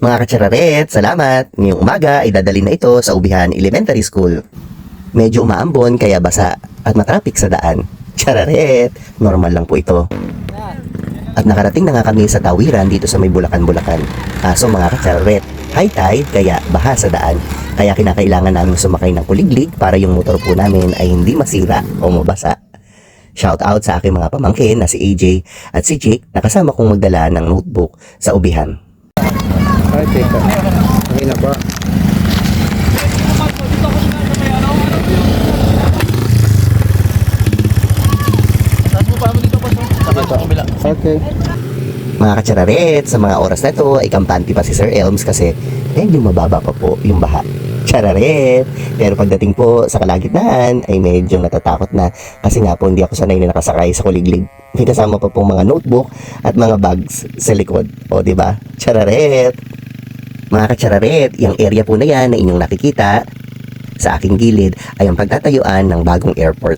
Mga katsararet, salamat. Ngayong umaga ay dadalhin na ito sa Ubihan Elementary School. Medyo umaambon kaya basa at matrapik sa daan. Chararet, normal lang po ito. At nakarating na nga kami sa tawiran dito sa may Bulacan-Bulacan. Kaso mga katsararet, high tide kaya baha sa daan. Kaya kinakailangan namin sumakay ng kuliglig para yung motor po namin ay hindi masira o mabasa. Shout out sa aking mga pamangkin na si AJ at si Jake na kasama kong magdala ng notebook sa ubihan. Ay, teka. Okay na ba? Okay. Mga katsararet, sa mga oras na to ay kampante pa si Sir Elms kasi medyo mababa pa po yung baha. Chararet! Pero pagdating po sa kalagitnaan ay medyo natatakot na kasi nga po hindi ako sanay na nakasakay sa kuliglig. May kasama pa pong mga notebook at mga bags sa likod. O, di ba? Chararet! Mga katsararet, yung area po na yan na inyong nakikita sa aking gilid ay ang pagtatayuan ng bagong airport.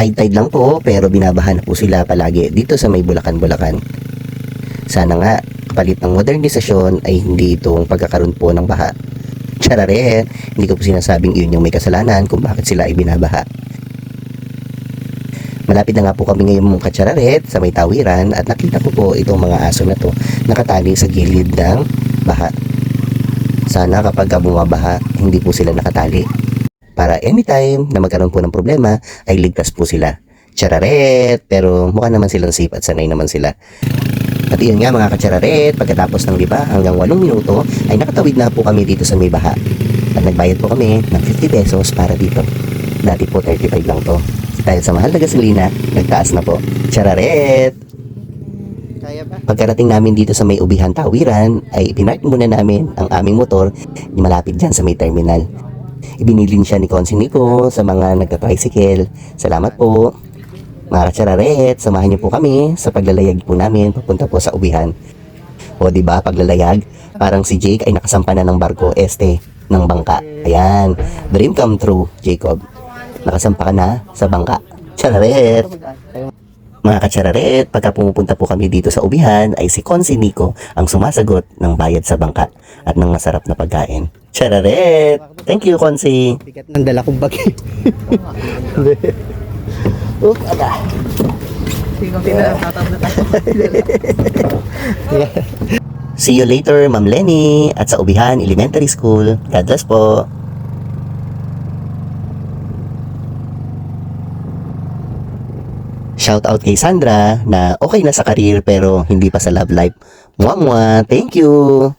High tide lang po pero binabahan na po sila palagi dito sa may Bulacan-Bulacan. Sana nga kapalit ng modernisasyon ay hindi itong pagkakaroon po ng baha. Charare, hindi ko po sinasabing iyon yung may kasalanan kung bakit sila ay binabaha. Malapit na nga po kami ngayon mga katsararet sa may tawiran at nakita ko po itong mga aso na to nakatali sa gilid ng baha. Sana kapag bumabaha, hindi po sila nakatali para anytime na magkaroon po ng problema ay ligtas po sila. Chararet, pero mukha naman silang safe at sanay naman sila. At iyon nga mga katsararet, pagkatapos ng liba hanggang 8 minuto ay nakatawid na po kami dito sa may baha. At nagbayad po kami ng 50 pesos para dito. Dati po 35 lang to. Dahil sa mahal na gasolina, nagtaas na po. Chararet! Pagkarating namin dito sa may ubihan tawiran, ay pinark muna namin ang aming motor malapit dyan sa may terminal. Ibinilin siya ni Konsi Nico sa mga nagka-tricycle. Salamat po. Mga katsararet, samahan niyo po kami sa paglalayag po namin papunta po sa ubihan. O di ba paglalayag, parang si Jake ay nakasampa na ng barko este ng bangka. Ayan, dream come true, Jacob. Nakasampa ka na sa bangka. Chararet! Mga katsararet, pagka pumupunta po kami dito sa ubihan, ay si Konsi Nico ang sumasagot ng bayad sa bangka at ng masarap na pagkain. Chararet! Thank you, Konsi! Bigat ng dala kong bag. Oop, ala. See you later, Ma'am Lenny, at sa Ubihan Elementary School. God bless po. Shout out kay Sandra na okay na sa career pero hindi pa sa love life. Mwah mwah, thank you!